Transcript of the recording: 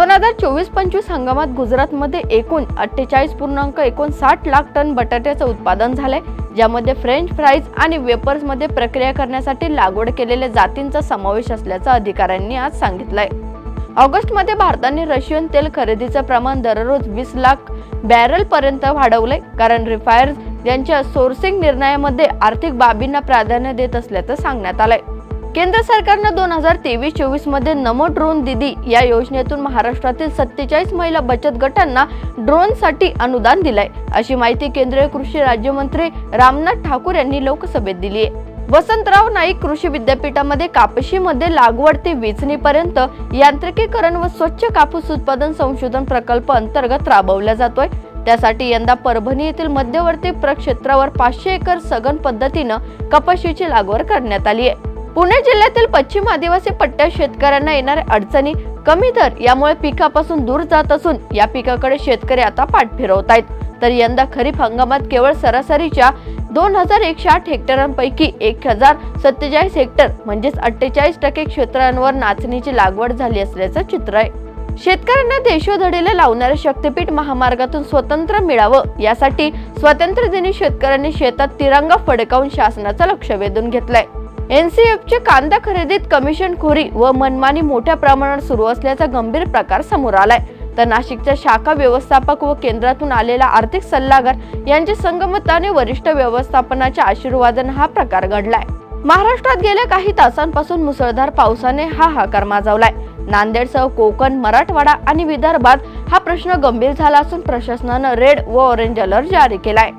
दोन हजार चोवीस पंचवीस हंगामात गुजरातमध्ये एकूण अठ्ठेचाळीस पूर्णांक एकोणसाठ लाख टन बटाट्याचं उत्पादन झालंय ज्यामध्ये फ्रेंच फ्राईज आणि वेपर्समध्ये प्रक्रिया करण्यासाठी लागवड केलेल्या जातींचा समावेश असल्याचं अधिकाऱ्यांनी आज सांगितलंय. ऑगस्टमध्ये भारताने रशियन तेल खरेदीचं प्रमाण दररोज वीस लाख बॅरल पर्यंत वाढवलंय कारण रिफायर्स यांच्या सोर्सिंग निर्णयामध्ये आर्थिक बाबींना प्राधान्य देत असल्याचं सांगण्यात आलंय. केंद्र सरकारनं दोन हजार तेवीस चोवीसमध्ये नमो ड्रोन दिदी या योजनेतून महाराष्ट्रातील सत्तेचाळीस महिला बचत गटांना ड्रोनसाठी अनुदान दिलंय. अशी माहिती केंद्रीय कृषी राज्यमंत्री रामनाथ ठाकूर यांनी लोकसभेत दिली आहे वसंतराव नाईक कृषी विद्यापीठामध्ये कापशीमध्ये लागवड ते वेचणीपर्यंत यांत्रिकीकरण व स्वच्छ कापूस उत्पादन संशोधन प्रकल्प अंतर्गत राबवला जातोय. त्यासाठी यंदा परभणी येथील मध्यवर्ती प्रक्षेत्रावर पाचशे एकर सघन पद्धतीनं कपाशीची लागवड करण्यात आली आहे पुणे जिल्ह्यातील पश्चिम आदिवासी पट्ट्यात शेतकऱ्यांना येणाऱ्या अडचणी कमी दर यामुळे पिकापासून दूर जात असून या पिकाकडे शेतकरी आता पाठ फिरवत आहेत. तर यंदा खरीप हंगामात केवळ सरासरीच्या दोन हजार एकशे आठ हेक्टरांपैकी एक हजार सत्तेचाळीस हेक्टर म्हणजेच अठ्ठेचाळीस टक्के क्षेत्रांवर नाचणीची लागवड झाली असल्याचं चित्र आहे. शेतकऱ्यांना देशोधडीला लावणाऱ्या शक्तीपीठ महामार्गातून स्वतंत्र मिळावं यासाठी स्वातंत्र्य दिनी शेतकऱ्यांनी शेतात तिरंगा फडकावून शासनाचं लक्ष वेधून घेतलंय. एनसीएफचे कांदा खरेदीत कमिशनखोरी व मनमानी मोठ्या प्रमाणात सुरू असल्याचा गंभीर प्रकार समोर आलाय. तर नाशिकच्या शाखा व्यवस्थापक व केंद्रातून आलेला आर्थिक सल्लागार यांच्या संगमताने वरिष्ठ व्यवस्थापनाच्या आशीर्वादाने हा प्रकार घडलाय. महाराष्ट्रात गेल्या काही तासांपासून मुसळधार पावसाने हा हाकार माजवलाय. नांदेडसह कोकण मराठवाडा आणि विदर्भात हा प्रश्न गंभीर झाला असून प्रशासनानं रेड व ऑरेंज अलर्ट जारी केलाय.